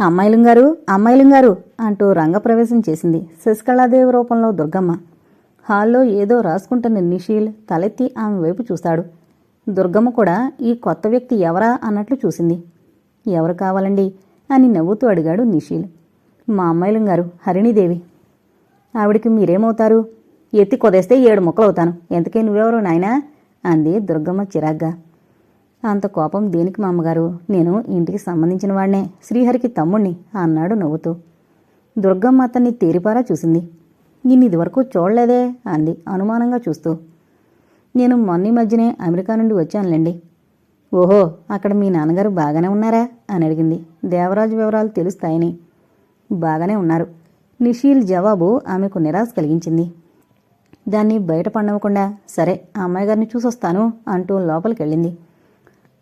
అమ్మాయిలుంగారు అమ్మాయిలుంగారు అంటూ రంగప్రవేశం చేసింది శశికళాదేవి రూపంలో దుర్గమ్మ. హాల్లో ఏదో రాసుకుంటున్న నిషీల్ తలెత్తి ఆమె వైపు చూశాడు దుర్గమ్మ కూడా ఈ కొత్త వ్యక్తి ఎవరా అన్నట్లు చూసింది. ఎవరు కావాలండి? అని నవ్వుతూ అడిగాడు నిషీల్. మా అమ్మాయిలుంగారు హరిణీదేవి. ఆవిడికి మీరేమవుతారు? ఎత్తి కొదేస్తే ఏడు ముక్కలవుతాను. ఎంతకే నువ్వెవరు నాయనా? అంది దుర్గమ్మ చిరాగ్గా. అంత కోపం దేనికి మా అమ్మగారు నేను ఇంటికి సంబంధించిన వాడినే శ్రీహరికి తమ్ముణ్ణి అన్నాడు నవ్వుతూ. దుర్గమ్మ అతన్ని తేరిపారా చూసింది. నిన్ను ఇదివరకు చూడలేదే అంది అనుమానంగా చూస్తూ. నేను మొన్న మధ్యనే అమెరికా నుండి వచ్చానులేండి. ఓహో అక్కడ మీ నాన్నగారు బాగానే ఉన్నారా? అని అడిగింది. దేవరాజు వివరాలు తెలుస్తాయని. బాగానే ఉన్నారు. నిషీల్ జవాబు ఆమెకు నిరాశ కలిగించింది. దాన్ని బయట పండవకుండా సరే ఆ అమ్మాయి గారిని చూసొస్తాను అంటూ లోపలికెళ్ళింది.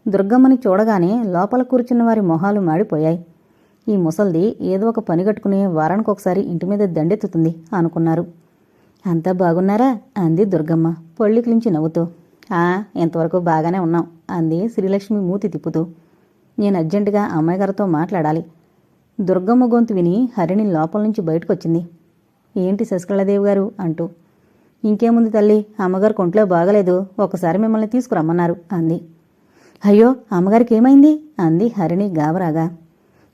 దుర్గమ్మని చూడగానే లోపల కూర్చున్న వారి మొహాలు మాడిపోయాయి. ఈ ముసల్ది ఏదో ఒక పని కట్టుకుని వారానికి ఒకసారి ఇంటి మీద దండెత్తుతుంది అనుకున్నారు. అంతా బాగున్నారా? అంది దుర్గమ్మ పొళ్ళికిలించి నవ్వుతూ. ఆ ఇంతవరకు బాగానే ఉన్నాం అంది శ్రీలక్ష్మి మూతి తిప్పుతూ. నేను అర్జెంటుగా అమ్మాయి గారితో మాట్లాడాలి. దుర్గమ్మ గొంతు విని హరిణి లోపల నుంచి బయటకొచ్చింది. ఏంటి శశికళాదేవి గారు అంటూ. ఇంకేముంది తల్లి అమ్మగారు కొంట్లో బాగలేదు ఒకసారి మిమ్మల్ని తీసుకురమ్మన్నారు అంది. అయ్యో అమ్మగారికి ఏమైంది అంది హరిణి గాబరాగా.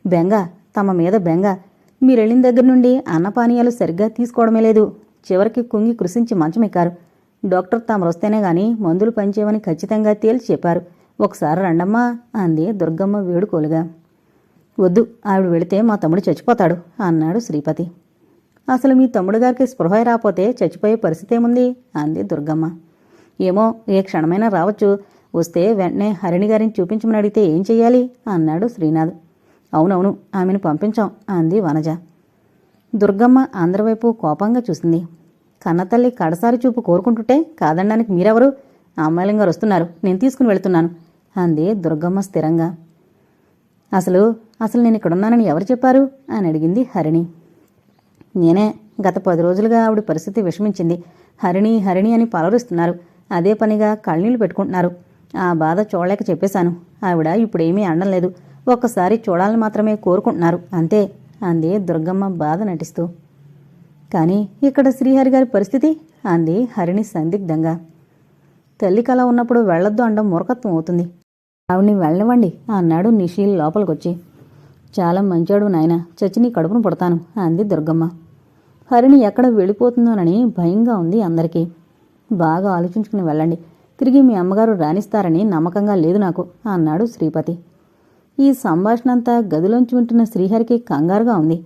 బెంగ తమ మీద బెంగ. మీరెళ్ళిన దగ్గర నుండి అన్నపానీయాలు సరిగ్గా తీసుకోవడమే లేదు. చివరికి కుంగి కృషించి మంచమెక్కారు డాక్టర్ తాము వస్తేనే గాని మందులు పనిచేయమని ఖచ్చితంగా తేల్చి చెప్పారు. ఒకసారి రండమ్మా అంది దుర్గమ్మ వేడుకోలుగా. వద్దు ఆవిడ వెళితే మా తమ్ముడు చచ్చిపోతాడు అన్నాడు శ్రీపతి. అసలు మీ తమ్ముడు గారికి స్పృహ రాపోతే చచ్చిపోయే పరిస్థితి ఏముంది అంది దుర్గమ్మ. ఏమో ఏ క్షణమైనా రావచ్చు. వస్తే వెంటనే హరిణి గారిని చూపించమని అడిగితే ఏం చెయ్యాలి? అన్నాడు శ్రీనాథ్. అవునవును ఆమెను పంపించాం అంది వనజ. దుర్గమ్మ అందరివైపు కోపంగా చూసింది. కన్నతల్లి కడసారి చూపు కోరుకుంటుంటే కాదనడానికి మీరెవరు? ఆ అమ్మాయిలం గారు వస్తున్నారు నేను తీసుకుని వెళుతున్నాను అంది దుర్గమ్మ స్థిరంగా. అసలు అసలు నేను ఇక్కడున్నానని ఎవరు చెప్పారు? అని అడిగింది హరిణి. నేనే గత పది రోజులుగా ఆవిడ పరిస్థితి విషమించింది. హరిణి హరిణి అని పలవరిస్తున్నారు అదే పనిగా కళ్ళనీళ్ళు పెట్టుకుంటున్నారు. ఆ బాధ చూడలేక చెప్పేశాను. ఆవిడ ఇప్పుడేమీ అనడం లేదు. ఒక్కసారి చూడాలని మాత్రమే కోరుకుంటున్నారు. అంతే అంది దుర్గమ్మ బాధ నటిస్తూ. కానీ ఇక్కడ శ్రీహరి గారి పరిస్థితి? అంది హరిణి సందిగ్ధంగా. తల్లి కళ ఉన్నప్పుడు వెళ్ళొద్దు అండం మూర్ఖత్వం అవుతుంది. ఆవిడ్ని వెళ్ళనివ్వండి అన్నాడు నిషీల్ లోపలికొచ్చి. చాలా మంచాడు నాయన చచ్చి నీ కడుపును పుడతాను అంది దుర్గమ్మ. హరిణి ఎక్కడ వెళ్ళిపోతుందోనని భయంగా ఉంది అందరికీ. బాగా ఆలోచించుకుని వెళ్ళండి. తిరిగి మీ అమ్మగారు రాణిస్తారని నమ్మకంగా లేదు నాకు అన్నాడు శ్రీపతి. ఈ సంభాషణంతా గదిలోంచి వింటున్న శ్రీహరికి కంగారుగా ఉంది.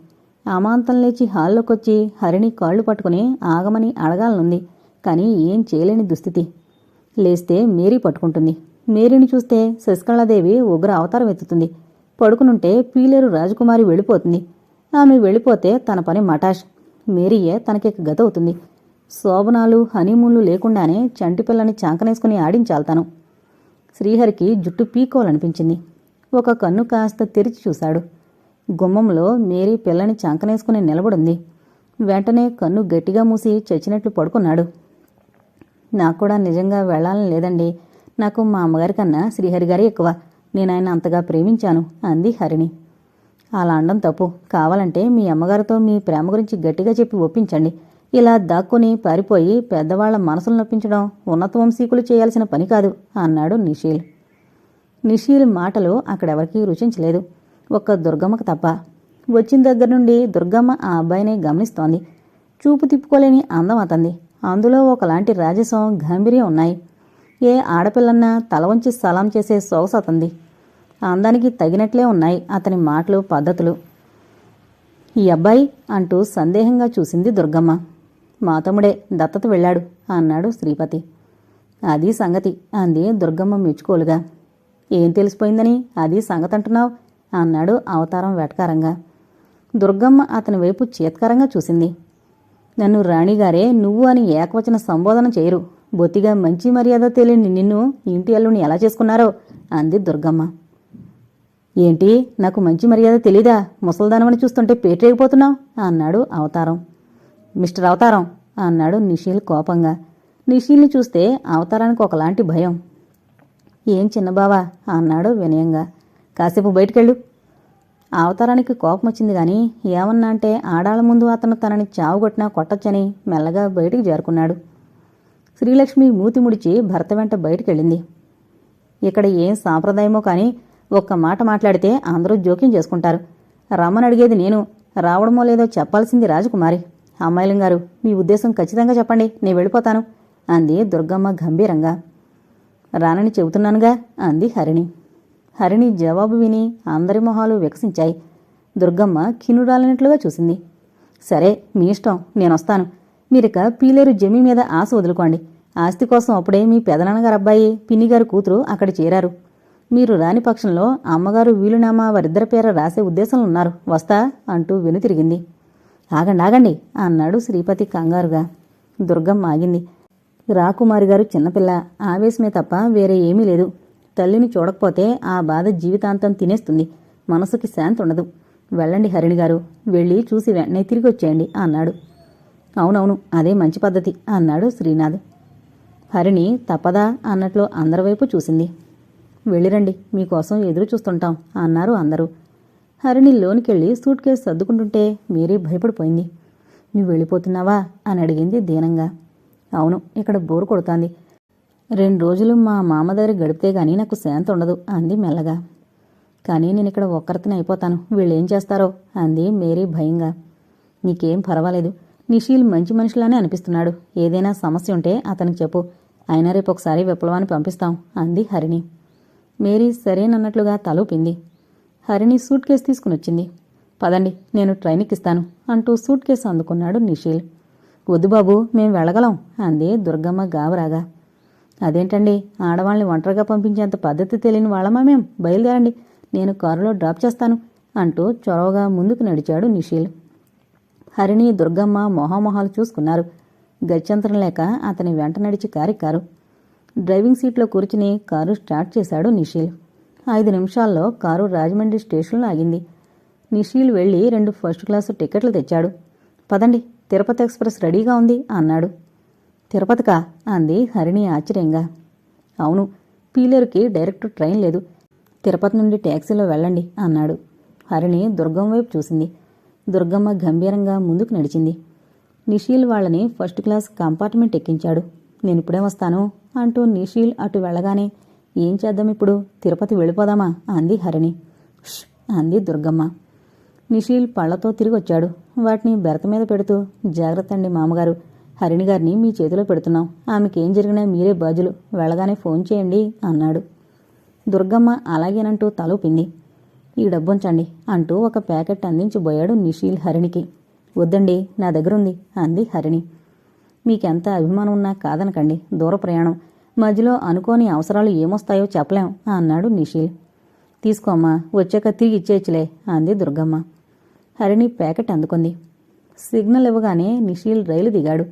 అమాంతం లేచి హాల్లోకొచ్చి హరిణి కాళ్ళు పట్టుకుని ఆగమని అడగాలనుంది కానీ ఏం చేయలేని దుస్థితి. లేస్తే మేరీ పట్టుకుంటుంది. మేరీని చూస్తే శశికళాదేవి ఉగ్ర అవతారం ఎత్తుతుంది. పడుకునుంటే పీలేరు రాజకుమారి వెళ్ళిపోతుంది. ఆమె వెళ్ళిపోతే తన పని మటాష్. మేరీయే తనకిక గతవుతుంది. శోభనాలు హనీమూన్లు లేకుండానే చంటి పిల్లని చాంకనేసుకుని ఆడించాల్తాను శ్రీహరికి జుట్టు పీకోవాలనిపించింది ఒక కన్ను కాస్త తెరిచి చూశాడు. గుమ్మంలో మేరీ పిల్లని చాంకనేసుకుని నిలబడుంది. వెంటనే కన్ను గట్టిగా మూసి చచ్చినట్లు పడుకున్నాడు. నాకు కూడా నిజంగా వెళ్ళాలని లేదండి. నాకు మా అమ్మగారి కన్నా శ్రీహరి గారే ఎక్కువ. నేను ఆయన అంతగా ప్రేమించాను అంది హరిణి. అలా అనడం తప్పు. కావాలంటే మీ అమ్మగారితో మీ ప్రేమ గురించి గట్టిగా చెప్పి ఒప్పించండి. ఇలా దాక్కుని పారిపోయి పెద్దవాళ్ళ మనసులు నొప్పించడం ఉన్నత వంశీకులు చేయాల్సిన పని కాదు అన్నాడు నిషీల్. నిషీల్ మాటలు అక్కడెవరికీ రుచించలేదు. ఒక్క దుర్గమ్మకు తప్ప. వచ్చిన దగ్గర నుండి దుర్గమ్మ ఆ అబ్బాయిని గమనిస్తోంది. చూపు తిప్పుకోలేని అందం అతంది. అందులో ఒకలాంటి రాజసం గాంభీర్యం ఉన్నాయి. ఏ ఆడపిల్లన్నా తల వంచి సలాం చేసే సొగసు అతంది. అందానికి తగినట్లే ఉన్నాయి అతని మాటలు పద్ధతులు. ఈ అబ్బాయి అంటూ సందేహంగా చూసింది దుర్గమ్మ. మా తమ్ముడే దత్తత వెళ్ళాడు అన్నాడు శ్రీపతి. అది సంగతి అంది దుర్గమ్మ మెచ్చుకోలుగా. ఏం తెలిసిపోయిందని? అది సంగతి అంటున్నావు అన్నాడు అవతారం వెటకారంగా. దుర్గమ్మ అతని వైపు చేత్కరంగా చూసింది. నన్ను రాణిగారే నువ్వు అని ఏకవచన సంబోధన చేయరు. బొత్తిగా మంచి మర్యాద తెలియని నిన్ను ఇంటి అల్లుని ఎలా చేసుకున్నారో అంది దుర్గమ్మ. ఏంటి? నాకు మంచి మర్యాద తెలీదా? ముసల్దానమని చూస్తుంటే పేటరేగిపోతున్నావు అన్నాడు అవతారం. మిస్టర్ అవతారం అన్నాడు నిషీల్ కోపంగా. నిషీల్ని చూస్తే అవతారానికి ఒకలాంటి భయం. ఏం చిన్నబావా అన్నాడు వినయంగా. కాసేపు బయటికెళ్ళు. అవతారానికి కోపం వచ్చింది కానీ ఏమన్నా అంటే ఆడాళ్ళ ముందు అతను తనని చావుగొట్టినా కొట్టొచ్చని మెల్లగా బయటికి చేరుకున్నాడు శ్రీలక్ష్మి మూతి ముడిచి భర్త వెంట బయటికెళ్ళింది. ఇక్కడ ఏం సాంప్రదాయమో కానీ ఒక్క మాట మాట్లాడితే అందరూ జోక్యం చేసుకుంటారు. రమ్మని అడిగేది నేను రావడమో లేదో చెప్పాల్సింది రాజకుమారి. అమ్మాయిలం గారు మీ ఉద్దేశం ఖచ్చితంగా చెప్పండి నేను వెళ్ళిపోతాను అంది దుర్గమ్మ గంభీరంగా. రానని చెబుతున్నానుగా అంది హరిణి. హరిణి జవాబు విని అందరి మొహాలు వికసించాయి. దుర్గమ్మ కినుడాలనట్లుగా చూసింది. సరే మీ ఇష్టం నేనొస్తాను. మీరిక పీలేరు జమి మీద ఆశ వదులుకోండి. ఆస్తి కోసం అప్పుడే మీ పెదనాన్నగారు అబ్బాయి పిన్నిగారు కూతురు అక్కడ చేరారు. మీరు రాని పక్షంలో అమ్మగారు వీలునామా వారిద్దరి పేర రాసే ఉద్దేశంలో ఉన్నారు వస్తా అంటూ వెనుతిరిగింది. ఆగండి ఆగండి అన్నాడు శ్రీపతి కంగారుగా. దుర్గమ్మ ఆగింది. రాకుమారి గారు చిన్నపిల్ల ఆవేశమే తప్ప వేరే ఏమీ లేదు. తల్లిని చూడకపోతే ఆ బాధ జీవితాంతం తినేస్తుంది. మనసుకి శాంతి ఉండదు. వెళ్ళండి హరిణి గారు వెళ్ళి చూసి వెంటనే తిరిగి వచ్చేయండి అన్నాడు. అవునవును అదే మంచి పద్ధతి అన్నాడు శ్రీనాథ్. హరిణి తప్పదా అన్నట్లు అందరి వైపు చూసింది. వెళ్ళిరండి మీకోసం ఎదురు చూస్తుంటాం అన్నారు అందరూ. హరిణి లోనికెళ్ళి సూట్ కేసు సర్దుకుంటుంటే మీరీ భయపడిపోయింది. నువ్వు వెళ్ళిపోతున్నావా? అని అడిగింది దీనంగా. అవును ఇక్కడ బోరు కొడుతోంది. రెండు రోజులు మా మామ దగ్గర గడిపితే గానీ నాకు శాంతి ఉండదు అంది మెల్లగా. కానీ నేను ఇక్కడ ఒక్కరితనే అయిపోతాను. వీళ్ళేం చేస్తారో? అంది మేరీ భయంగా. నీకేం పర్వాలేదు. నిషీల్ మంచి మనిషిలానే అనిపిస్తున్నాడు. ఏదైనా సమస్య ఉంటే అతనికి చెప్పు. అయినా రేపు ఒకసారి విప్లవాన్ని పంపిస్తాం అంది హరిణి. మేరీ సరేనన్నట్లుగా తలూపింది. హరిణి సూట్ కేసు తీసుకుని వచ్చింది. పదండి నేను ట్రైన్కి ఇస్తాను అంటూ సూట్ కేసు అందుకున్నాడు నిషీల్. వద్దు బాబు మేం వెళ్ళగలం అంది దుర్గమ్మ గావరాగా అదేంటండి ఆడవాళ్ళని ఒంటరిగా పంపించేంత పద్ధతి తెలియని వాళ్ళమా మేం? బయలుదేరండి నేను కారులో డ్రాప్ చేస్తాను అంటూ చొరవగా ముందుకు నడిచాడు నిషీల్. హరిణి దుర్గమ్మ మొహామొహాలు చూసుకున్నారు. గత్యంతరం లేక అతని వెంట నడిచి కారెక్కారు. డ్రైవింగ్ సీట్లో కూర్చుని కారు స్టార్ట్ చేశాడు నిషీల్. ఐదు నిమిషాల్లో కారు రాజమండ్రి స్టేషన్లో ఆగింది. నిషీల్ వెళ్ళి రెండు ఫస్ట్ క్లాసు టికెట్లు తెచ్చాడు. పదండి తిరుపతి ఎక్స్ప్రెస్ రెడీగా ఉంది అన్నాడు. తిరుపతికా? అంది హరిణి ఆశ్చర్యంగా. అవును పీలేరుకి డైరెక్ట్ ట్రైన్ లేదు. తిరుపతి నుండి ట్యాక్సీలో వెళ్ళండి అన్నాడు. హరిణి దుర్గం వైపు చూసింది. దుర్గమ్మ గంభీరంగా ముందుకు నడిచింది. నిషీల్ వాళ్ళని ఫస్ట్ క్లాస్ కంపార్ట్మెంట్ ఎక్కించాడు. నేనిప్పుడే వస్తాను అంటూ నిషీల్ అటు వెళ్ళగానే ఏం చేద్దాం ఇప్పుడు? తిరుపతి వెళ్ళిపోదామా? అంది హరిణి. "ష్" అంది దుర్గమ్మ. నిషీల్ పళ్ళతో తిరిగి వచ్చాడు వాటిని బెరత మీద పెడుతూ జాగ్రత్త అండి మామగారు. హరిణి గారిని మీ చేతిలో పెడుతున్నాం. ఆమెకేం జరిగినా మీరే బాజులు వెళ్ళగానే ఫోన్ చేయండి అన్నాడు. దుర్గమ్మ అలాగేనంటూ తలూపింది ఈ డబ్బుంచండి అంటూ ఒక ప్యాకెట్ అందించిపోయాడు నిషీల్ హరిణికి. వద్దండి నా దగ్గరుంది అంది హరిణి. మీకెంత అభిమానం ఉన్నా కాదనకండి. దూర ప్రయాణం. మధ్యలో అనుకోని అవసరాలు ఏమొస్తాయో చెప్పలేం అన్నాడు నిషిల్. తీసుకోమ్మా వచ్చాక తిరిగి ఇచ్చేయచ్చులే అంది దుర్గమ్మ. హరిణి ప్యాకెట్ అందుకుంది. సిగ్నల్ ఇవ్వగానే నిషిల్ రైలు దిగాడు.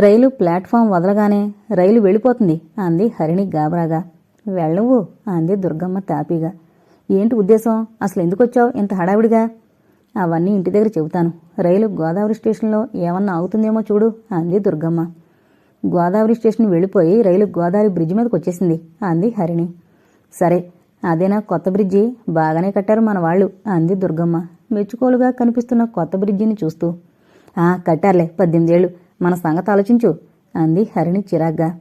రైలు ప్లాట్ఫామ్ వదలగానే రైలు వెళ్ళిపోతుంది అంది హరిణి గాబరాగా. వెళ్ళవు అంది దుర్గమ్మ తాపీగా. ఏంటి ఉద్దేశం? అసలు ఎందుకొచ్చావు? ఇంత హడావిడిగా? అవన్నీ ఇంటి దగ్గర చెబుతాను. రైలు గోదావరి స్టేషన్లో ఏమన్నా ఆగుతుందేమో చూడు అంది దుర్గమ్మ. గోదావరి స్టేషన్ వెళ్ళిపోయి రైలు గోదావరి బ్రిడ్జి మీదకి వచ్చేసింది అంది హరిణి. సరే అదేనా కొత్త బ్రిడ్జి? బాగానే కట్టారు మన వాళ్ళు అంది దుర్గమ్మ. మెచ్చుకోలుగా కనిపిస్తున్న కొత్త బ్రిడ్జిని చూస్తూ. ఆ కట్టారులే పద్దెనిమిదేళ్ళు. మన సంగతి ఆలోచించు అంది హరిణి చిరాగ్గా.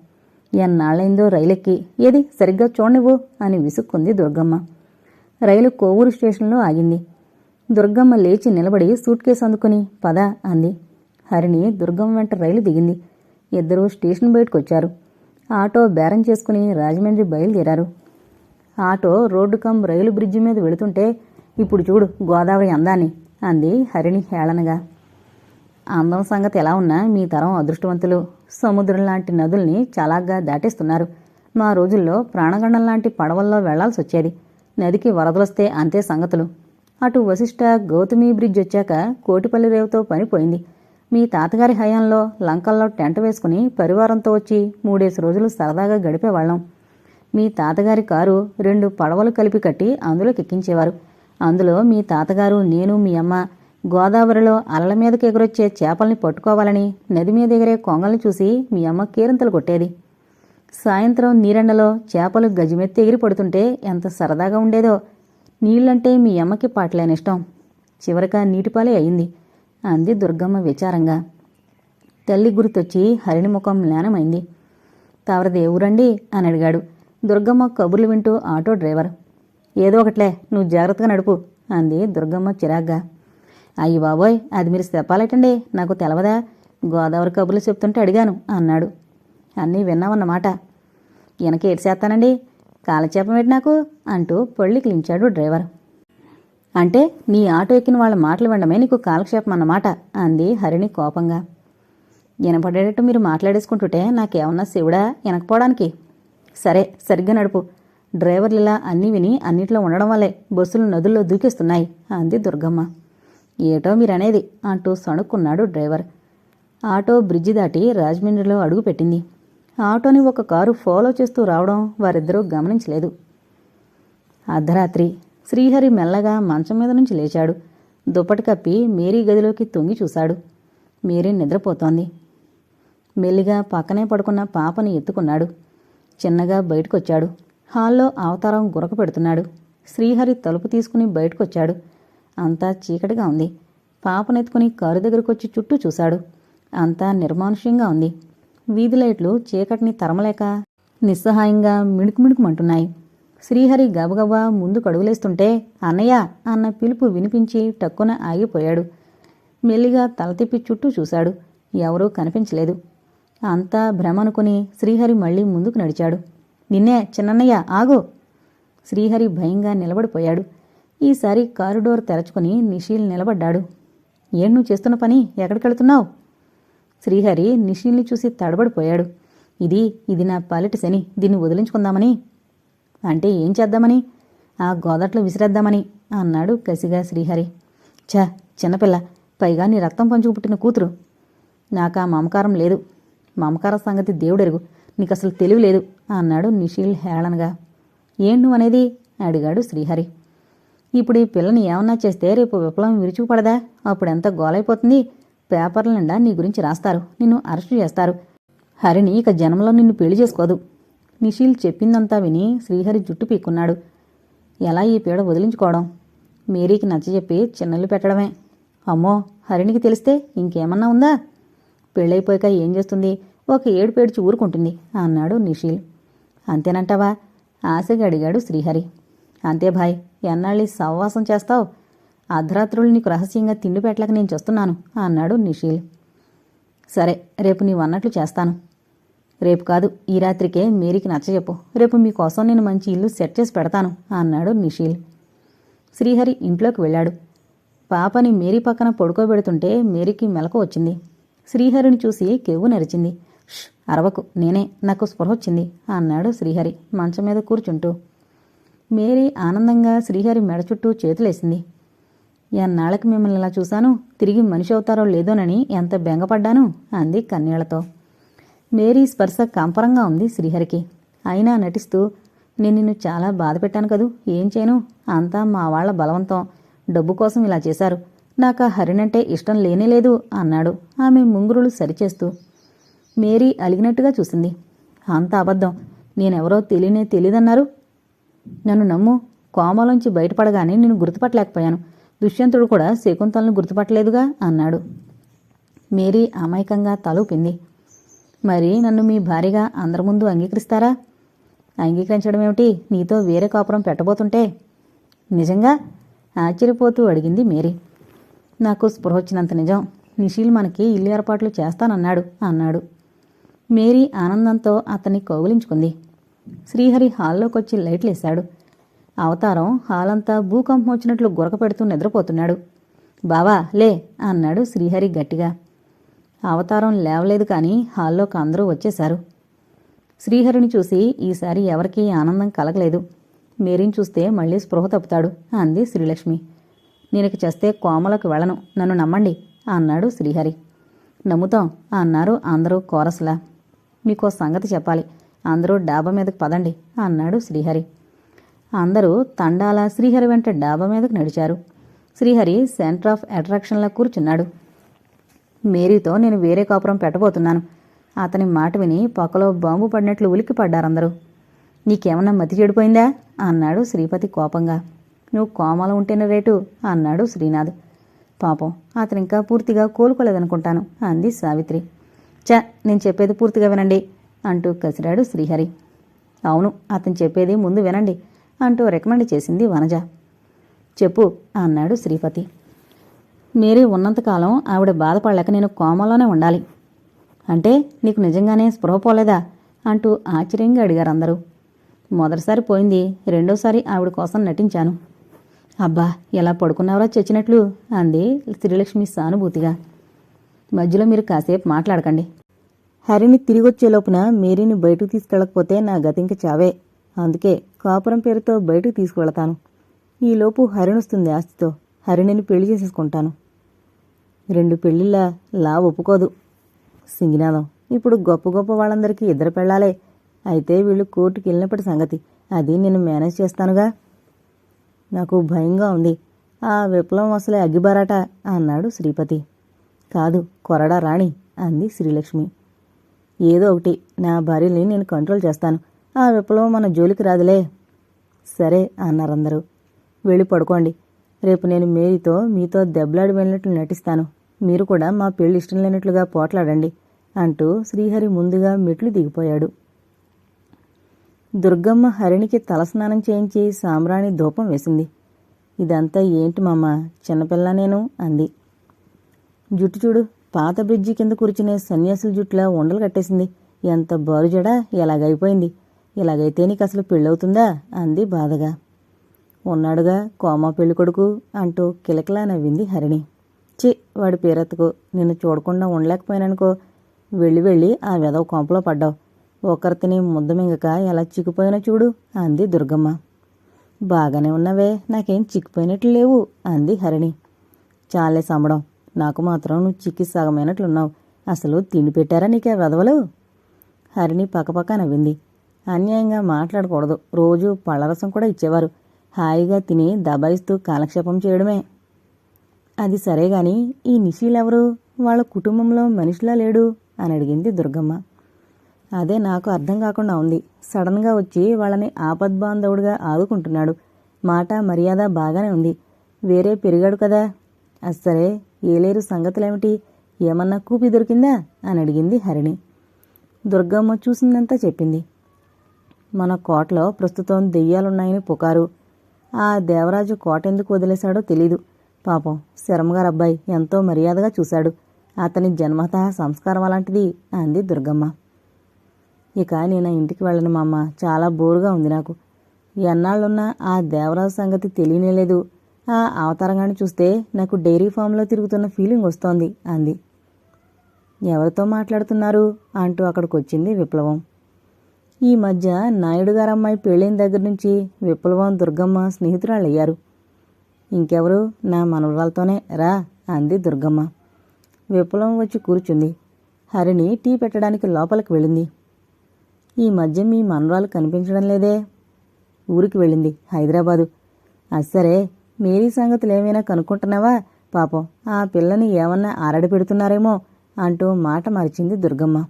ఎన్నాళ్ళైందో రైలెక్కి ఏది సరిగ్గా చూడనివ్వు అని విసుక్కుంది దుర్గమ్మ. రైలు కోవూరు స్టేషన్లో ఆగింది. దుర్గమ్మ లేచి నిలబడి సూట్ కేసు అందుకుని పద అంది. హరిణి దుర్గమ్మ వెంట రైలు దిగింది. ఇద్దరూ స్టేషన్ బయటకొచ్చారు. ఆటో బేరం చేసుకుని రాజమండ్రి బయలుదేరారు. Auto road cum rail bridge మీద వెళుతుంటే ఇప్పుడు చూడు గోదావరి అందాన్ని అంది హరిణి హేళనగా. అందం సంగతి ఎలా ఉన్నా మీ తరం అదృష్టవంతులు. సముద్రం లాంటి నదుల్ని చలాగ్గా దాటేస్తున్నారు. మా రోజుల్లో ప్రాణగండం లాంటి పడవల్లో వెళ్ళాల్సి వచ్చేది నదికి వరదలొస్తే అంతే సంగతులు. అటు వశిష్ట గౌతమి బ్రిడ్జ్ వచ్చాక కోటిపల్లి రేవుతో పనిపోయింది. మీ తాతగారి హయాంలో లంకల్లో టెంట్ వేసుకుని పరివారంతో వచ్చి మూడేసి రోజులు సరదాగా గడిపేవాళ్ళం. మీ తాతగారి కారు రెండు పడవలు కలిపి కట్టి అందులోకి ఎక్కించేవారు. అందులో మీ తాతగారు నేను మీ అమ్మ గోదావరిలో అలల మీదకి ఎగురొచ్చే చేపల్ని పట్టుకోవాలని నది మీద ఎగిరే కొంగల్ని చూసి మీ అమ్మ కేరింతలు కొట్టేది. సాయంత్రం నీరెండలో చేపలు గజిమెత్తి ఎగిరి పడుతుంటే ఎంత సరదాగా ఉండేదో. నీళ్ళంటే మీ అమ్మకి పాటలేని ఇష్టం చివరిగా నీటిపాలే అయింది. అంది దుర్గమ్మ విచారంగా. తల్లి గుర్తొచ్చి హరిణి ముఖం జ్ఞానమైంది తావరది ఊరండి అని అడిగాడు. దుర్గమ్మ కబుర్లు వింటూ ఆటో డ్రైవర్. ఏదో ఒకట్లే నువ్వు జాగ్రత్తగా నడుపు అంది దుర్గమ్మ చిరాగ్గా. అయ్యి బాబోయ్ అది మీరు చెప్పాలటండి నాకు తెలవదా? గోదావరి కబుర్లు చెప్తుంటే అడిగాను అన్నాడు. అన్నీ విన్నామన్నమాట వెనక ఏడ్చేస్తానండి? కాలచేపమేటి నాకు? అంటూ పొళ్ళి క్లించాడు డ్రైవర్. అంటే నీ ఆటో ఎక్కిన వాళ్ళ మాటలు వినడమే నీకు కాలక్షేపం అన్నమాట అంది హరిణి కోపంగా. వినపడేటట్టు మీరు మాట్లాడేసుకుంటుంటే నాకేమన్నా శివుడా? వెనకపోవడానికి. సరే సరిగ్గా నడుపు. డ్రైవర్లు ఇలా అన్నీ విని అన్నిట్లో ఉండడం వల్లే బస్సులు నదుల్లో దూకిస్తున్నాయి అంది దుర్గమ్మ. ఏటో మీరనేది అంటూ సణుక్కున్నాడు డ్రైవర్. ఆటో బ్రిడ్జి దాటి రాజమండ్రిలో అడుగుపెట్టింది ఆటోని ఒక కారు ఫాలో చేస్తూ రావడం వారిద్దరూ గమనించలేదు. అర్ధరాత్రి. శ్రీహరి మెల్లగా మంచం మీద నుంచి లేచాడు. దుప్పటి కప్పి మేరీ గదిలోకి తొంగి చూశాడు. మేరీ నిద్రపోతోంది. మెల్లిగా పక్కనే పడుకున్న పాపని ఎత్తుకున్నాడు. చిన్నగా బయటకొచ్చాడు. హాల్లో అవతారం గురక పెడుతున్నాడు. శ్రీహరి తలుపు తీసుకుని బయటకొచ్చాడు. అంతా చీకటిగా ఉంది. పాపనెత్తుకుని కారు దగ్గరకొచ్చి చుట్టూ చూశాడు. అంతా నిర్మానుష్యంగా ఉంది. వీధి లైట్లు చీకటిని తరమలేక నిస్సహాయంగా మిణుకుమిణుకుమంటున్నాయి శ్రీహరి గబగబా ముందు కడుగులేస్తుంటే అన్నయ్య అన్న పిలుపు వినిపించి టక్కున ఆగిపోయాడు. మెల్లిగా తల తిప్పి చుట్టూ చూశాడు. ఎవరూ కనిపించలేదు. అంతా భ్రమనుకుని శ్రీహరి మళ్ళీ ముందుకు నడిచాడు. నిన్నే చిన్నన్నయ్య ఆగు! శ్రీహరి భయంగా నిలబడిపోయాడు. ఈసారి కారిడోర్ తెరచుకుని నిషీల్ నిలబడ్డాడు. ఏం నువ్వు చేస్తున్న పని? ఎక్కడికెళ్తున్నావు? శ్రీహరి నిషీల్ని చూసి తడబడిపోయాడు. ఇది ఇది నా పాలిటి శని. దీన్ని వదిలించుకుందామని. అంటే ఏం చేద్దామని? ఆ గోదట్లో విసిరేద్దామని అన్నాడు కసిగా శ్రీహరి. ఛ చిన్నపిల్ల పైగా నీ రక్తం పంచుకు పుట్టిన కూతురు. నాకు ఆ మమకారం లేదు. మమకార సంగతి దేవుడెరుగు. నీకు అసలు తెలివి లేదు అన్నాడు నిషీల్ హేళనగా. ఏం నువ్వు అనేది అడిగాడు శ్రీహరి. ఇప్పుడు ఈ పిల్లని ఏమన్నా చేస్తే రేపు విప్లవం విరుచుకుపడదా అప్పుడు ఎంత గోలైపోతుంది? పేపర్ల నిండా నీ గురించి రాస్తారు. నిన్ను అరెస్టు చేస్తారు. హరిని ఇక జన్మలో నిన్ను పెళ్ళి చేసుకోదు. నిషిల్ చెప్పిందంతా విని శ్రీహరి జుట్టు పీక్కున్నాడు. ఎలా ఈ పీడ వదిలించుకోవడం? మేరీకి నచ్చజెప్పి చిన్నలు పెట్టడమే. అమ్మో హరిణికి తెలిస్తే ఇంకేమన్నా ఉందా? పెళ్ళైపోయాక ఏం చేస్తుంది? ఒక ఏడు పేడ్చి ఊరుకుంటుంది అన్నాడు నిషిల్. అంతేనంటావా? ఆశగా అడిగాడు శ్రీహరి. అంతే భాయ్ ఎన్నాళ్ళి సహవాసం చేస్తావు? అర్ధరాత్రులు నీకు రహస్యంగా తిండి పెట్టలేక నేను చూస్తున్నాను అన్నాడు నిషిల్. సరే రేపు నీవు అన్నట్లు చేస్తాను. రేపు కాదు ఈ రాత్రికే మేరీకి నచ్చజెప్పు రేపు మీకోసం నేను మంచి ఇల్లు సెట్ చేసి పెడతాను అన్నాడు నిషీల్ శ్రీహరి ఇంట్లోకి వెళ్ళాడు. పాపని మేరీ పక్కన పడుకోబెడుతుంటే మేరీకి మెలకు వచ్చింది. శ్రీహరిని చూసి కెవ్వు నరిచింది. "ష్, అరవకు నేనే నాకు స్పృహ వచ్చింది అన్నాడు శ్రీహరి మంచం మీద కూర్చుంటూ. మేరీ ఆనందంగా శ్రీహరి మెడ చుట్టూ చేతులేసింది. ఎన్నాళ్ళకి మిమ్మల్ని ఇలా చూశాను? తిరిగి మనిషి అవుతారో లేదోనని ఎంత బెంగపడ్డాను? అంది కన్నీళ్ళతో. మేరీ స్పర్శ కంపరంగా ఉంది శ్రీహరికి. అయినా నటిస్తూ నేను నిన్ను చాలా బాధ పెట్టాను కదూ ఏం చేయను? అంతా మా వాళ్ళ బలవంతం. డబ్బు కోసం ఇలా చేశారు. నాకు ఆ హరినంటే ఇష్టం లేనేలేదు అన్నాడు ఆమె ముంగురులు సరిచేస్తూ. మేరీ అలిగినట్టుగా చూసింది. అంత అబద్ధం. నేనెవరో తెలియనే తెలియదన్నారు నన్ను నమ్ము. కోమలోంచి బయటపడగానే నేను గుర్తుపట్టలేకపోయాను. దుష్యంతుడు కూడా శకుంతలను గుర్తుపట్టలేదుగా అన్నాడు. మేరీ అమాయకంగా తలూపింది. మరి నన్ను మీ భార్యగా అందరి ముందు అంగీకరిస్తారా? అంగీకరించడం ఏమిటి నీతో వేరే కాపురం పెట్టబోతుంటే? నిజంగా? ఆశ్చర్యపోతూ అడిగింది మేరీ. నాకు స్పృహ వచ్చినంత నిజం. నిషీల్ మనకి ఇల్లు ఏర్పాట్లు చేస్తానన్నాడు అన్నాడు. మేరీ ఆనందంతో అతన్ని కౌగిలించుకుంది. శ్రీహరి హాల్లోకొచ్చి లైట్లేశాడు. అవతారం హాల్ అంతా భూకంపం వచ్చినట్లు గురక పెడుతూ నిద్రపోతున్నాడు. బావా లే అన్నాడు శ్రీహరి గట్టిగా. అవతారం లేవలేదు కానీ హాల్లోకి అందరూ వచ్చేశారు. శ్రీహరిని చూసి ఈసారి ఎవరికీ ఆనందం కలగలేదు. మేరీని చూస్తే మళ్ళీ స్పృహ తప్పుతాడు అంది శ్రీలక్ష్మి. నేనకి చేస్తే కోమలకు వెళ్ళను నన్ను నమ్మండి అన్నాడు శ్రీహరి. నమ్ముతాం అన్నారు అందరూ కోరసలా. మీకో సంగతి చెప్పాలి అందరూ డాబా మీదకి పదండి అన్నాడు శ్రీహరి. అందరూ తండాల శ్రీహరి వెంట డాబా మీదకు నడిచారు. శ్రీహరి సెంటర్ ఆఫ్ అట్రాక్షన్లా కూర్చున్నాడు. మేరీతో నేను వేరే కాపురం పెట్టబోతున్నాను. అతని మాట విని పక్కలో బాంబు పడినట్లు ఉలిక్కి పడ్డారందరూ నీకేమన్నా మతి చెడిపోయిందా? అన్నాడు శ్రీపతి కోపంగా. నువ్వు కోమలో ఉంటేనే రేటు అన్నాడు శ్రీనాథ్. పాపం అతను ఇంకా పూర్తిగా కోలుకోలేదనుకుంటాను అంది సావిత్రి. చ నేను చెప్పేది పూర్తిగా వినండి అంటూ కసిరాడు శ్రీహరి. అవును అతను చెప్పేది ముందు వినండి అంటూ రికమెండ్ చేసింది వనజ. చెప్పు అన్నాడు శ్రీపతి. మేరీ ఉన్నంతకాలం ఆవిడ బాధపడలేక నేను కోమలోనే ఉండాలి. అంటే నీకు నిజంగానే స్పృహ పోలేదా? అంటూ ఆశ్చర్యంగా అడిగారు అందరూ. మొదటిసారి పోయింది రెండోసారి ఆవిడ కోసం నటించాను. అబ్బా ఎలా పడుకున్నావరా చచ్చినట్లు? అంది శ్రీలక్ష్మి సానుభూతిగా. మధ్యలో మీరు కాసేపు మాట్లాడకండి. హరిని తిరిగొచ్చే లోపున మేరీని బయటకు తీసుకెళ్ళకపోతే నా గతింక చావే. అందుకే కాపురం పేరుతో బయటకు తీసుకువెళతాను. ఈలోపు హరిణొస్తుంది ఆస్తితో. హరిణిని పెళ్ళి చేసేసుకుంటాను. రెండు పెళ్ళిళ్ళ లా ఒప్పుకోదు. సింగినాథం ఇప్పుడు గొప్ప గొప్ప వాళ్ళందరికీ ఇద్దరు పెళ్ళాలే. అయితే వీళ్ళు కోర్టుకి వెళ్ళినప్పటి సంగతి. అది నేను మేనేజ్ చేస్తానుగా. నాకు భయంగా ఉంది. ఆ విప్లవం అసలే అగ్గిబారాట అన్నాడు శ్రీపతి. కాదు కొరడా రాణి అంది శ్రీలక్ష్మి. ఏదో ఒకటి నా భార్యని నేను కంట్రోల్ చేస్తాను. ఆ విప్లవం మన జోలికి రాదులే. సరే అన్నారందరూ. వెళ్ళి పడుకోండి. రేపు నేను మేరీతో మీతో దెబ్బలాడి వెళ్ళినట్లు నటిస్తాను. మీరు కూడా మా పెళ్ళి ఇష్టం లేనట్లుగా పోట్లాడండి అంటూ శ్రీహరి ముందుగా మెట్లు దిగిపోయాడు. దుర్గమ్మ హరిణికి తలస్నానం చేయించి సామ్రాణి ధూపం వేసింది. ఇదంతా ఏంటి మామ? చిన్నపిల్ల నేను అంది. జుట్టు చూడు పాత బ్రిడ్జి కింద కూర్చునే సన్యాసుల జుట్టులా ఉండలు కట్టేసింది. ఎంత బారుజడా ఎలాగైపోయింది? ఇలాగైతే నీకు అసలు పెళ్ళవుతుందా? అంది బాధగా. ఉన్నాడుగా కోమా పెళ్ళి కొడుకు అంటూ కిలకిలా నవ్వింది హరిణి. చి వాడి పేరెత్తకు నిన్ను చూడకుండా ఉండలేకపోయాననుకో వెళ్ళి వెళ్ళి ఆ వెదవ కొంపలో పడ్డావు. ఒకరితిని ముద్ద మింగక ఎలా చిక్కిపోయినా చూడు అంది దుర్గమ్మ. బాగానే ఉన్నవే నాకేం చిక్కిపోయినట్లు లేవు అంది హరిణి. చాలే సంబడం నాకు మాత్రం నువ్వు చిక్కి సగమైనట్లున్నావు. అసలు తిండి పెట్టారా నీకే వెదవలు హరిణి పక్కపక్క నవ్వింది. అన్యాయంగా మాట్లాడకూడదు రోజు పళ్ళరసం కూడా ఇచ్చేవారు. హాయిగా తిని దబాయిస్తూ కాలక్షేపం చేయడమే. అది సరే గాని ఈ నిశీలెవరు? వాళ్ళ కుటుంబంలో మనిషిలా లేడు అని అడిగింది దుర్గమ్మ. అదే నాకు అర్థం కాకుండా ఉంది. సడన్గా వచ్చి వాళ్ళని ఆపద్బాంధవుడిగా ఆదుకుంటున్నాడు. మాట మర్యాద బాగానే ఉంది. వేరే పెరిగాడు కదా. అస్సరే ఏలేరు సంగతులేమిటి? ఏమన్నా కూపి దొరికిందా? అని అడిగింది హరిణి. దుర్గమ్మ చూసిందంతా చెప్పింది. మన కోటలో ప్రస్తుతం దెయ్యాలున్నాయని పుకారు. ఆ దేవరాజు కోట ఎందుకు వదిలేశాడో తెలీదు. పాపం శరమగారు అబ్బాయి ఎంతో మర్యాదగా చూశాడు. అతని జన్మత సంస్కారం అలాంటిది అంది దుర్గమ్మ. ఇక నేను ఇంటికి వెళ్ళను మామ చాలా బోరుగా ఉంది నాకు. ఎన్నాళ్ళున్నా ఆ దేవరాజు సంగతి తెలియనేలేదు ఆ అవతారంగాన్ని చూస్తే నాకు డైరీ ఫామ్లో తిరుగుతున్న ఫీలింగ్ వస్తోంది అంది. ఎవరితో మాట్లాడుతున్నారు? అంటూ అక్కడికి వచ్చింది విప్లవం. ఈ మధ్య నాయుడు గారమ్మాయి పెళ్ళైన దగ్గర నుంచి విప్లవం దుర్గమ్మ స్నేహితురాళ్ళయ్యారు ఇంకెవరు? నా మనవరాలతోనే రా అంది దుర్గమ్మ. విప్లవం వచ్చి కూర్చుంది. హరిణి టీ పెట్టడానికి లోపలికి వెళ్ళింది. ఈ మధ్య మీ మనవరాలు కనిపించడం లేదే? ఊరికి వెళ్ళింది హైదరాబాదు. అస్సరే మేరీ సంగతులు ఏమైనా కనుక్కుంటున్నావా? పాపం ఆ పిల్లని ఏమన్నా ఆరడి పెడుతున్నారేమో అంటూ మాట మరిచింది దుర్గమ్మ.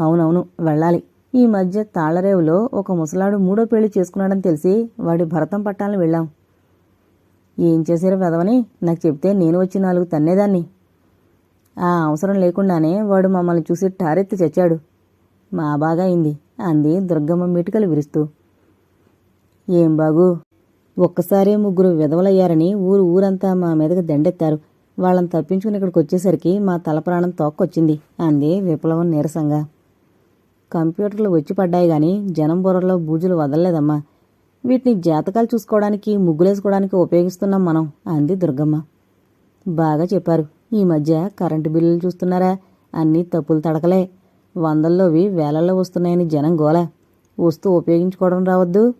అవునవును వెళ్ళాలి. ఈ మధ్య తాళరేవులో ఒక ముసలాడు మూడో పెళ్ళి చేసుకున్నాడని తెలిసి వాడి భరతం పట్టాలని వెళ్ళాం. ఏం చేశారో వెదవని నాకు చెప్తే నేను వచ్చి నాలుగు తన్నేదాన్ని. ఆ అవసరం లేకుండానే వాడు మమ్మల్ని చూసి టారెత్తి చచ్చాడు. మా బాగా అయింది అంది దుర్గమ్మ మిటికలు విరుస్తూ. ఏం బాగు? ఒక్కసారే ముగ్గురు విధవలయ్యారని ఊరు ఊరంతా మా మీదకి దండెత్తారు. వాళ్ళని తప్పించుకుని ఇక్కడికి వచ్చేసరికి మా తల ప్రాణం తోక్కొచ్చింది అంది విప్లవం నీరసంగా. కంప్యూటర్లు వచ్చి పడ్డాయి గాని జనం బుర్రలో బూజులు వదలలేదమ్మా. వీటిని జాతకాలు చూసుకోవడానికి ముగ్గులేసుకోవడానికి ఉపయోగిస్తున్నాం మనం అంది దుర్గమ్మ. బాగా చెప్పారు. ఈ మధ్య కరెంటు బిల్లులు చూస్తున్నారా? అన్నీ తప్పులు తడకలే. వందల్లోవి వేలల్లో వస్తున్నాయని జనం గోల. వస్తూ ఉపయోగించుకోవడం రావద్దు.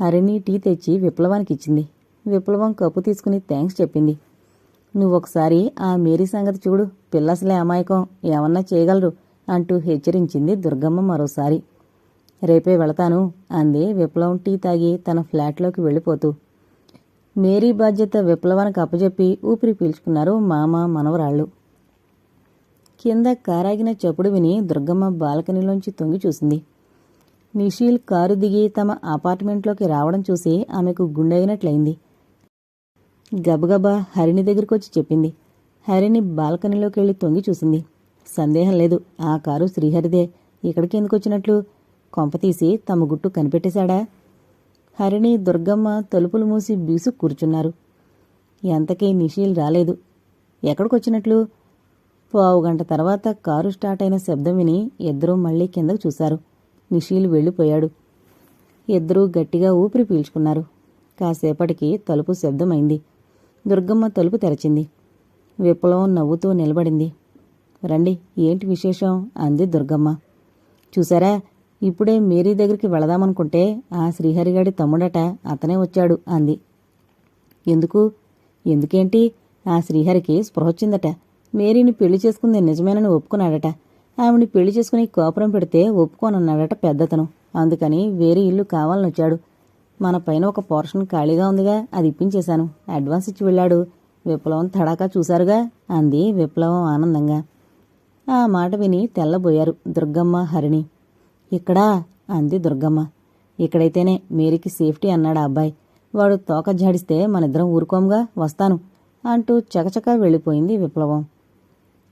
హరిని టీ తెచ్చి విప్లవానికి ఇచ్చింది. విప్లవం కప్పు తీసుకుని థ్యాంక్స్ చెప్పింది. నువ్వు ఒకసారి ఆ మేరీ సంగతి చూడు. పిల్లసలే అమాయకం. ఏమన్నా చేయగలరు? అంటూ హెచ్చరించింది దుర్గమ్మ మరోసారి. రేపే వెళతాను అంది విప్లవం టీ తాగి తన ఫ్లాట్లోకి వెళ్ళిపోతూ. మేరీ బాధ్యత విప్లవానికి అప్పచెప్పి ఊపిరి పీల్చుకున్నారు మామ మనవరాళ్ళు. కింద కారాగిన చప్పుడు విని దుర్గమ్మ బాల్కనీలోంచి తొంగి చూసింది. నిషీల్ కారు దిగి తమ అపార్ట్మెంట్లోకి రావడం చూసి ఆమెకు గుండెగినట్లయింది గబగబా హరిణి దగ్గరికొచ్చి చెప్పింది. హరిణి బాల్కనీలోకి వెళ్ళి తొంగి చూసింది. సందేహం లేదు. ఆ కారు శ్రీహరిదే. ఇక్కడికి ఎందుకు వచ్చినట్లు? కొంపతీసి తమ గుట్టు కనిపెట్టేశాడా? హరిణి దుర్గమ్మ తలుపులు మూసి బీసు కూర్చున్నారు. ఎంతకీ నిషీల్ రాలేదు. ఎక్కడికొచ్చినట్లు పావు గంట తర్వాత కారు స్టార్ట్ అయిన శబ్దం విని ఇద్దరూ మళ్ళీ కిందకు చూశారు. నిషీల్ వెళ్ళిపోయాడు. ఇద్దరూ గట్టిగా ఊపిరి పీల్చుకున్నారు. కాసేపటికి తలుపు శబ్దమైంది. దుర్గమ్మ తలుపు తెరచింది. విప్లవం నవ్వుతూ నిలబడింది. రండి ఏంటి విశేషం? అంది దుర్గమ్మ. చూసారా ఇప్పుడే మేరీ దగ్గరికి వెళదామనుకుంటే ఆ శ్రీహరిగాడి తమ్ముడట అతనే వచ్చాడు అంది. ఎందుకు? ఎందుకేంటి? ఆ శ్రీహరికి స్పృహ వచ్చిందట. మేరీని పెళ్ళి చేసుకుంది నిజమేనని ఒప్పుకున్నాడట. ఆవిని పెళ్ళి చేసుకుని కోపురం పెడితే ఒప్పుకోనన్నాడట పెద్దతను. అందుకని వేరే ఇల్లు కావాలని వచ్చాడు. మన పైన ఒక పోర్షన్ ఖాళీగా ఉందిగా అది ఇప్పించేశాను. అడ్వాన్స్ ఇచ్చి వెళ్ళాడు. విప్లవం తడాకా చూశారుగా అంది విప్లవం ఆనందంగా. ఆ మాట విని తెల్లబోయారు దుర్గమ్మ హరిణి. ఇక్కడా అంది దుర్గమ్మ. ఇక్కడైతేనే మేరీకి సేఫ్టీ అన్నాడు ఆ అబ్బాయి. వాడు తోక జాడిస్తే మనిద్దరం ఊరుకోంగా వస్తాను అంటూ చకచకా వెళ్ళిపోయింది విప్లవం.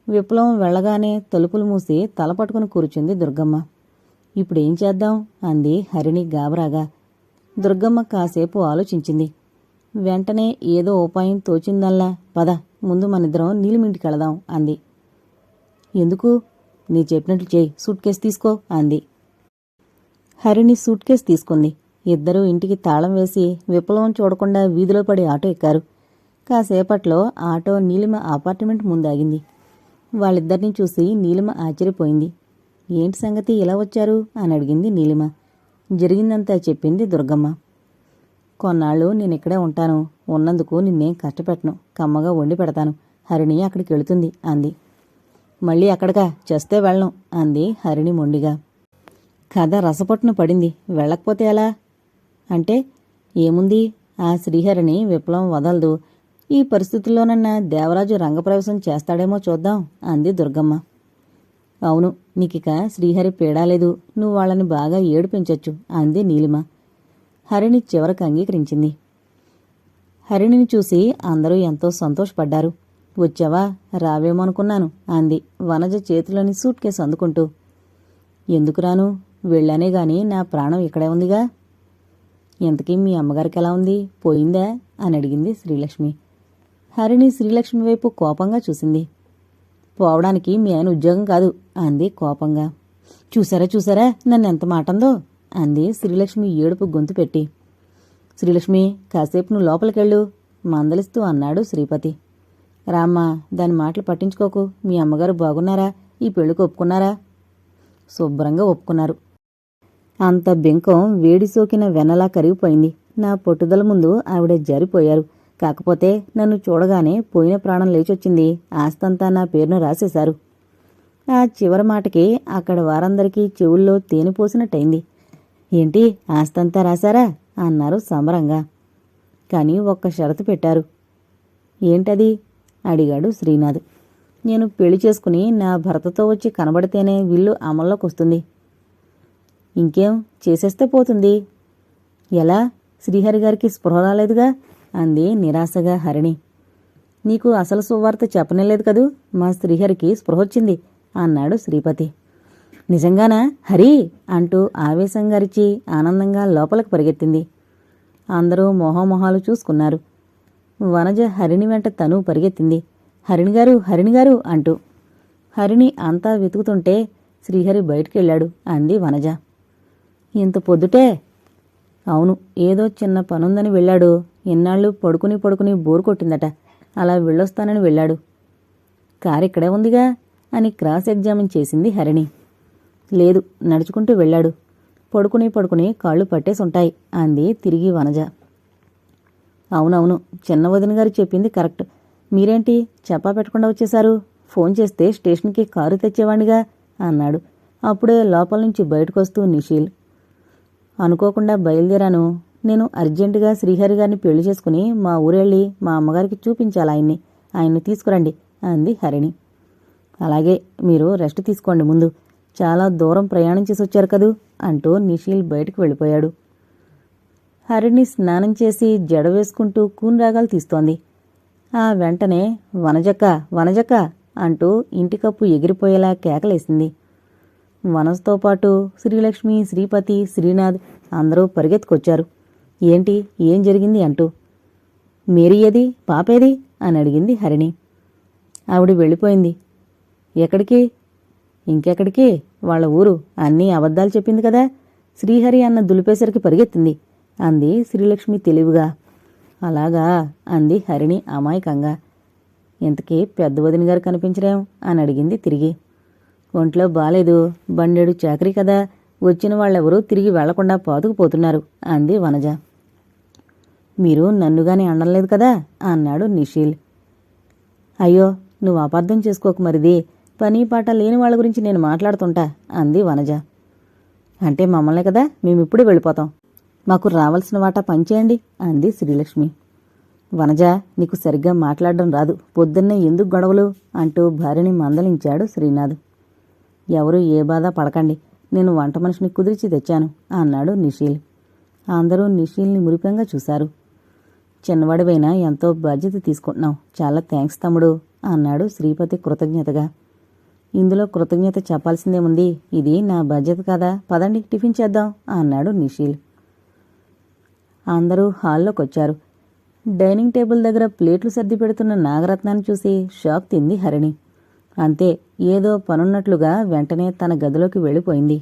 విప్లవం వెళ్ళగానే తలుపులు మూసి తల పట్టుకుని కూర్చుంది దుర్గమ్మ. ఇప్పుడేం చేద్దాం? అంది హరిణి గాబరాగా. దుర్గమ్మ కాసేపు ఆలోచించింది. వెంటనే ఏదో ఉపాయం తోచిందల్లా. పద ముందు మనిద్దరం నీలిమింటికి వెళదాం అంది. ఎందుకు? నీ చెప్పినట్లు చేయి సూట్ కేసు తీసుకో అంది. హరిణి సూట్ కేసు తీసుకుంది. ఇద్దరూ ఇంటికి తాళం వేసి విప్లవం చూడకుండా వీధిలో పడి ఆటో ఎక్కారు. కాసేపట్లో ఆటో నీలిమ అపార్ట్మెంట్ ముందాగింది. వాళ్ళిద్దరిని చూసి నీలిమ ఆశ్చర్యపోయింది. ఏంటి సంగతి? ఇలా వచ్చారు? అని అడిగింది నీలిమ. జరిగిందంతా చెప్పింది దుర్గమ్మ. కొన్నాళ్ళు నేను ఇక్కడే ఉంటాను. ఉన్నందుకు నిన్నేం కష్టపెట్టను. కమ్మగా వండి పెడతాను. హరిణి అక్కడికి వెళుతుంది అంది. మళ్ళీ అక్కడగా చేస్తే వెళ్ళను అంది హరిణి మొండిగా. కథ రసపట్టున పడింది. వెళ్ళకపోతే ఎలా? అంటే ఏముంది? ఆ శ్రీహరిని విప్లవం వదలదు. ఈ పరిస్థితుల్లోనన్నా దేవరాజు రంగప్రవేశం చేస్తాడేమో చూద్దాం అంది దుర్గమ్మ. అవును నీకిక శ్రీహరి పీడాలేదు నువ్వు వాళ్ళని బాగా ఏడిపించొచ్చు అంది నీలిమ. హరిణి చివరకు అంగీకరించింది. హరిణిని చూసి అందరూ ఎంతో సంతోషపడ్డారు. వచ్చావా? రావేమో అనుకున్నాను అంది వనజ చేతిలోని సూట్ కేసు అందుకుంటూ. ఎందుకు రాను? వెళ్ళానే గాని నా ప్రాణం ఇక్కడే ఉందిగా? ఇంతకీ మీ అమ్మగారికి ఎలా ఉంది? పోయిందా? అని అడిగింది శ్రీలక్ష్మి. హరిణి శ్రీలక్ష్మి వైపు కోపంగా చూసింది. పోవడానికి మీ ఆయన ఉద్యోగం కాదు అంది కోపంగా. చూసారా చూసారా? నన్ను ఎంత మాటందో? అంది శ్రీలక్ష్మి ఏడుపు గొంతు పెట్టి. శ్రీలక్ష్మి కాసేపు నువ్వు లోపలికెళ్ళు మందలిస్తూ అన్నాడు శ్రీపతి. రామ్మా దాని మాటలు పట్టించుకోకు. మీ అమ్మగారు బాగున్నారా? ఈ పెళ్ళికి ఒప్పుకున్నారా? శుభ్రంగా ఒప్పుకున్నారు. అంత బెంకం వేడి సోకిన వెన్నలా కరిగిపోయింది. నా పట్టుదల ముందు ఆవిడ జారిపోయారు. కాకపోతే నన్ను చూడగానే పోయిన ప్రాణం లేచొచ్చింది. ఆస్తంతా నా పేరును రాసేశారు. ఆ చివరి మాటకి అక్కడ వారందరికీ చెవుల్లో తేనె పోసినట్టయింది. ఏంటి ఆస్తంతా రాశారా? అన్నారు సంబరంగా. కానీ ఒక్క షరతు పెట్టారు. ఏంటది? అడిగాడు శ్రీనాథ్. నేను పెళ్ళి చేసుకుని నా భర్తతో వచ్చి కనబడితేనే విల్లు అమల్లోకి వస్తుంది ఇంకేం చేసేస్తే పోతుంది? ఎలా? శ్రీహరి గారికి స్పృహ రాలేదుగా? అంది నిరాశగా హరిణి. నీకు అసలు సువార్త చెప్పనేలేదు కదూ? మా శ్రీహరికి స్పృహ వచ్చింది అన్నాడు శ్రీపతి. నిజంగానా? హరి! అంటూ ఆవేశంగా అరిచి ఆనందంగా లోపలికి పరిగెత్తింది. అందరూ మొహమొహాలు చూసుకున్నారు. వనజ హరిణి వెంట తను పరిగెత్తింది. హరిణి గారు హరిణి గారు అంటూ. హరిణి అంతా వెతుకుతుంటే శ్రీహరి బయటికెళ్ళాడు అంది వనజ. ఇంత పొద్దుటే? అవును ఏదో చిన్న పనుందని వెళ్ళాడు. ఇన్నాళ్ళు పడుకుని పడుకుని బోరు కొట్టిందట. అలా వెళ్ళొస్తానని వెళ్ళాడు. కారు ఇక్కడే ఉందిగా? అని క్రాస్ ఎగ్జామిన్ చేసింది హరిణి. లేదు నడుచుకుంటూ వెళ్ళాడు. పడుకుని పడుకుని కాళ్ళు పట్టేసుంటాయి అంది తిరిగి వనజ. అవునవును. చిన్న వదిన గారు చెప్పింది కరెక్ట్. మీరేంటి చెప్పా పెట్టకుండా వచ్చేశారు? ఫోన్ చేస్తే స్టేషన్కి కారు తెచ్చేవాణిగా అన్నాడు. అప్పుడే లోపల నుంచి బయటకొస్తూ నిషీల్. అనుకోకుండా బయలుదేరాను. నేను అర్జెంటుగా శ్రీహరి గారిని పెళ్ళి చేసుకుని మా ఊరెళ్ళి మా అమ్మగారికి చూపించాలి ఆయన్ని. ఆయన్ని తీసుకురండి అంది హరిణి. అలాగే మీరు రెస్ట్ తీసుకోండి ముందు. చాలా దూరం ప్రయాణం చేసి వచ్చారు కదూ అంటూ నిషీల్ బయటకు వెళ్ళిపోయాడు. హరిణి స్నానం చేసి జడ వేసుకుంటూ కూన్రాగాలు తీస్తోంది. ఆ వెంటనే వనజక్క వనజక్క అంటూ ఇంటికప్పు ఎగిరిపోయేలా కేకలేసింది. వనజతో పాటు శ్రీలక్ష్మి శ్రీపతి శ్రీనాథ్ అందరూ పరిగెత్తుకొచ్చారు. ఏంటి ఏం జరిగింది? అంటూ. మేరీ ఏది? పాపేది? అని అడిగింది హరిణి. ఆవిడ వెళ్ళిపోయింది. ఎక్కడికి? ఇంకెక్కడికి? వాళ్ళ ఊరు. అన్నీ అబద్ధాలు చెప్పింది కదా. శ్రీహరి అన్న దులిపేసరికి పరిగెత్తింది. అంది శ్రీలక్ష్మి తెలివిగా. అలాగా? అంది హరిణి అమాయకంగా. ఇంతకీ పెద్ద వదిన గారు కనిపించరేం అని అడిగింది తిరిగి. ఒంట్లో బాలేదు. బండెడు చాకరీ కదా. వచ్చిన వాళ్ళెవరూ తిరిగి వెళ్ళకుండా పాతుకుపోతున్నారు అంది వనజ. మీరు నన్నుగాని అనలేదు కదా? అన్నాడు నిషీల్. అయ్యో నువ్వు అపార్థం చేసుకోకు మరిది. పని పాట లేని వాళ్ళ గురించి నేను మాట్లాడుతుంటా అంది వనజ. అంటే మమ్మల్నే కదా? మేమిప్పుడే వెళ్ళిపోతాం. మాకు రావాల్సిన వాటా పంచేయండి అంది శ్రీలక్ష్మి. వనజ నీకు సరిగ్గా మాట్లాడడం రాదు. పొద్దున్నే ఎందుకు గొడవలు? అంటూ భార్యని మందలించాడు శ్రీనాథ్. ఎవరు ఏ బాధ పడకండి. నేను వంట మనిషిని కుదిర్చి తెచ్చాను అన్నాడు నిషీల్. అందరూ నిషీల్ని మురిపంగా చూశారు. చిన్నవాడివైనా ఎంతో బాధ్యత తీసుకుంటున్నావు. చాలా థ్యాంక్స్ తమ్ముడు అన్నాడు శ్రీపతి కృతజ్ఞతగా. ఇందులో కృతజ్ఞత చెప్పాల్సిందేముంది? ఇది నా బాధ్యత కదా? పదండి టిఫిన్ చేద్దాం అన్నాడు నిషీల్. అందరూ హాల్లోకి వచ్చారు డైనింగ్ టేబుల్ దగ్గర ప్లేట్లు సర్ది పెడుతున్న నాగరత్నాన్ని చూసి షాక్ తింది హరిణి. అంతే ఏదో పనున్నట్లుగా వెంటనే తన గదిలోకి వెళ్ళిపోయింది.